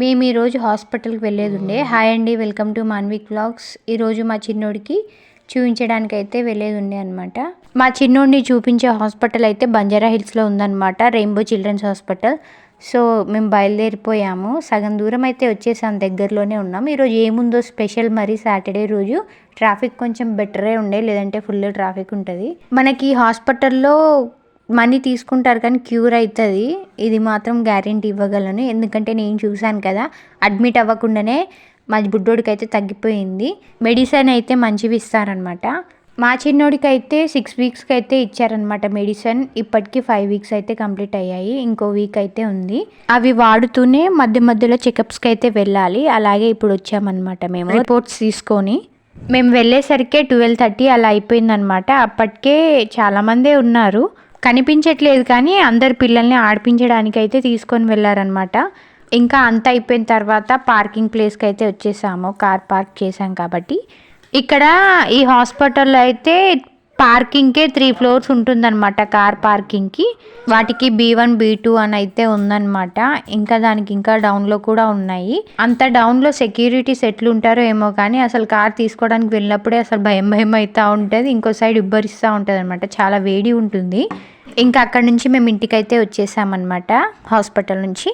మేము ఈరోజు హాస్పిటల్కి వెళ్ళేది ఉండే హాయ్ అండి వెల్కమ్ టు మాన్విక్ వ్లాగ్స్. ఈరోజు మా చిన్నోడికి చూపించడానికి అయితే వెళ్ళేది ఉండే అనమాట మా చిన్నోడిని చూపించే హాస్పిటల్ అయితే బంజారా హిల్స్లో ఉందన్నమాట రెయిన్బో చిల్డ్రన్స్ హాస్పిటల్. సో మేము బయలుదేరిపోయాము. సగం దూరం అయితే వచ్చేసాం దగ్గరలోనే ఉన్నాం. ఈరోజు ఏముందో స్పెషల్ మరి సాటర్డే రోజు. ట్రాఫిక్ కొంచెం బెటరే ఉండే లేదంటే ఫుల్ ట్రాఫిక్ ఉంటుంది. మనకి హాస్పిటల్లో మనీ తీసుకుంటారు కానీ క్యూర్ అవుతుంది. ఇది మాత్రం గ్యారెంటీ ఇవ్వగలను. ఎందుకంటే నేను చూశాను కదా అడ్మిట్ అవ్వకుండానే మా బుడ్డోడికి అయితే తగ్గిపోయింది. మెడిసిన్ అయితే మంచివి ఇస్తారనమాట. మా చిన్నోడికి అయితే సిక్స్ వీక్స్కి అయితే ఇచ్చారనమాట మెడిసిన్. ఇప్పటికి ఫైవ్ వీక్స్ అయితే కంప్లీట్ అయ్యాయి. ఇంకో వీక్ అయితే ఉంది. అవి వాడుతూనే మధ్య మధ్యలో చెకప్స్కి అయితే వెళ్ళాలి. అలాగే ఇప్పుడు వచ్చామన్నమాట మేము. రిపోర్ట్స్ తీసుకొని మేము వెళ్ళేసరికి ట్వెల్వ్ థర్టీ అలా అయిపోయిందనమాట. అప్పటికే చాలామందే ఉన్నారు. కనిపించట్లేదు కానీ అందరు పిల్లల్ని ఆడిపించడానికి అయితే తీసుకొని వెళ్ళారనమాట ఇంకా అంత అయిపోయిన తర్వాత పార్కింగ్ ప్లేస్కి అయితే వచ్చేసాము. కార్ పార్క్ చేసాం కాబట్టి. ఇక్కడ ఈ హాస్పిటల్లో అయితే పార్కింగ్కే త్రీ ఫ్లోర్స్ ఉంటుందన్నమాట కార్ పార్కింగ్కి. వాటికి బీ వన్ బీ టూ అని అయితే ఉందన్నమాట. ఇంకా దానికి ఇంకా డౌన్లో కూడా ఉన్నాయి. అంత డౌన్లో సెక్యూరిటీస్ ఎట్లుంటారో ఏమో కానీ అసలు కార్ తీసుకోవడానికి వెళ్ళినప్పుడే అసలు భయం భయం అవుతూ ఉంటుంది. ఇంకో సైడ్ ఇబ్బరిస్తూ ఉంటుంది అనమాట చాలా వేడి ఉంటుంది. ఇంకా అక్కడ నుంచి మేము ఇంటికైతే వచ్చేసామన్నమాట హాస్పిటల్ నుంచి.